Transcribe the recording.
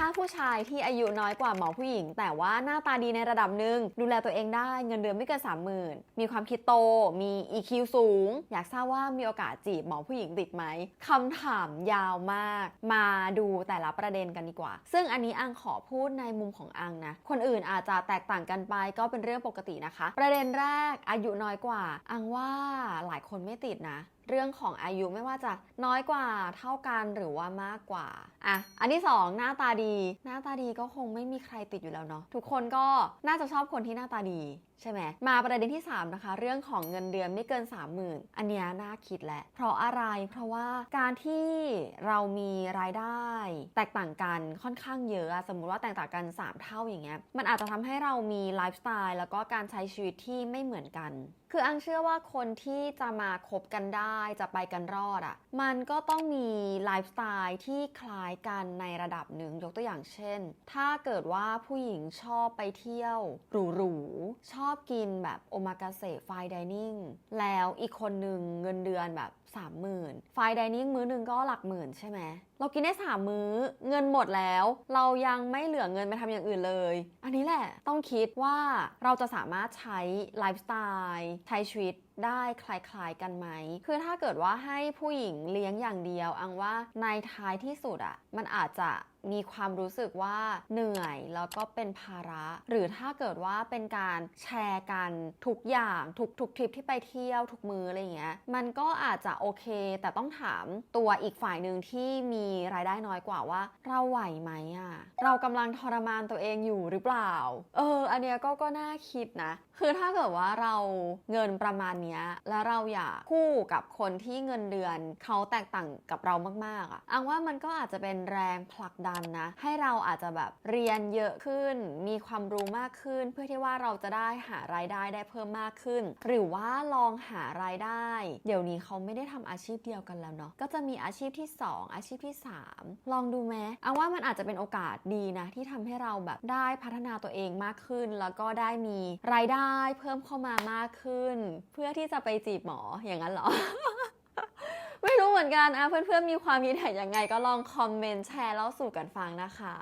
ถ้าผู้ชายที่อายุน้อยกว่าหมอผู้หญิง แต่ว่าหน้าตาดีในระดับหนึ่งดูแลตัวเองได้เงินเดือนไม่เกินสามหมื่นมีความคิดโต มี EQ สูง อยากทราบว่ามีโอกาสจีบหมอผู้หญิงติดไหมคำถามยาวมาก มาดูแต่ละประเด็นกันดีกว่า ซึ่งอันนี้อังขอพูดในมุมของอังนะ คนอื่นอาจจะแตกต่างกันไปก็เป็นเรื่องปกตินะคะ ประเด็นแรกอายุน้อยกว่า อังว่าหลายคนไม่ติดนะ เรื่องของอายุไม่ว่าจะน้อยกว่าเท่ากันหรือว่ามากกว่าอะอันที่สองหน้าตาดี หน้าตาดีก็คงไม่มีใครติดอยู่แล้วเนาะทุกคนก็น่าจะชอบคนที่หน้าตาดีใช่ไหมมาประเด็นที่ 3 นะคะ เรื่องของเงินเดือนไม่เกิน 30,000 อันเนี้ยน่าคิดแหละ เพราะอะไรเพราะว่าการที่เรามีรายได้ แตกต่างกันค่อนข้างเยอะอะสมมุติว่าแตกต่างกัน 3 เท่าอย่างเงี้ยมันอาจจะทำให้เรามีไลฟ์สไตล์แล้วก็การใช้ชีวิตที่ไม่เหมือนกัน คืออังเชื่อว่าคนที่จะมาคบกันได้จะไปกันรอดอะ่ะ มันก็ต้องมีไลฟ์สไตล์ที่คล้ายกันในระดับหนึ่งยกตัวอย่างเช่น ถ้าเกิดว่าผู้หญิงชอบไปเที่ยวหรูๆ ชอบกินแบบโอมากาเสะไฟดิเนิ่งแล้วอีกคนหนึ่งเงินเดือนแบบ 30,000 ไฟดิเนิ่งมื้อหนึงก็หลักหมื่นใช่ไหมเรากินได้สามื้อ เงินหมดแล้ว เรายังไม่เหลือเงินไปทำอย่างอื่นเลย อันนี้แหละต้องคิดว่าเราจะสามารถใช้ไลฟ์สไตล์ใช้ชีวิตได้คล้ายๆกันไหม คือถ้าเกิดว่าให้ผู้หญิงเลี้ยงอย่างเดียว อังว่าในท้ายที่สุดอะมันอาจจะ มีความรู้สึกว่าเหนื่อยแล้วก็เป็นภาระ หรือถ้าเกิดว่าเป็นการแชร์กันทุกอย่างทุกทุกทริปที่ไปเที่ยวทุกมืออะไรอย่างเงี้ยมันก็อาจจะโอเค แต่ต้องถามตัวอีกฝ่ายหนึ่งที่มีรายได้น้อยกว่าว่า เราไหวไหมอะเรากำลังทรมานตัวเองอยู่หรือเปล่า เออ อันเนี้ยก็ก็น่าคิดนะ คือถ้าเกิดว่าเราเงินประมาณเนี้ยแล้วเราอยากคู่กับคนที่เงินเดือนเขาแตกต่างกับเรามากๆอะอังว่ามันก็อาจจะเป็นแรงผลักดันนะ ให้เราอาจจะแบบเรียนเยอะขึ้น มีความรู้มากขึ้น เพื่อที่ว่าเราจะได้หารายได้ได้เพิ่มมากขึ้น หรือว่าลองหารายได้ เดี๋ยวนี้เขาไม่ได้ทำอาชีพเดียวกันแล้วเนาะก็จะมีอาชีพที่ 2 อาชีพที่ 3 ลองดูไหมอังว่ามันอาจจะเป็นโอกาสดีนะ ที่ทำให้เราแบบได้พัฒนาตัวเองมากขึ้น แล้วก็ได้มีรายได้เพิ่มเข้ามามากขึ้น เพื่อที่จะไปจีบหมออย่างนั้นเหรอ เหมือนกันอะเพื่อนๆมีความคิดเห็นยังไงก็ลองคอมเมนต์แชร์เล่าสู่กันฟังนะคะ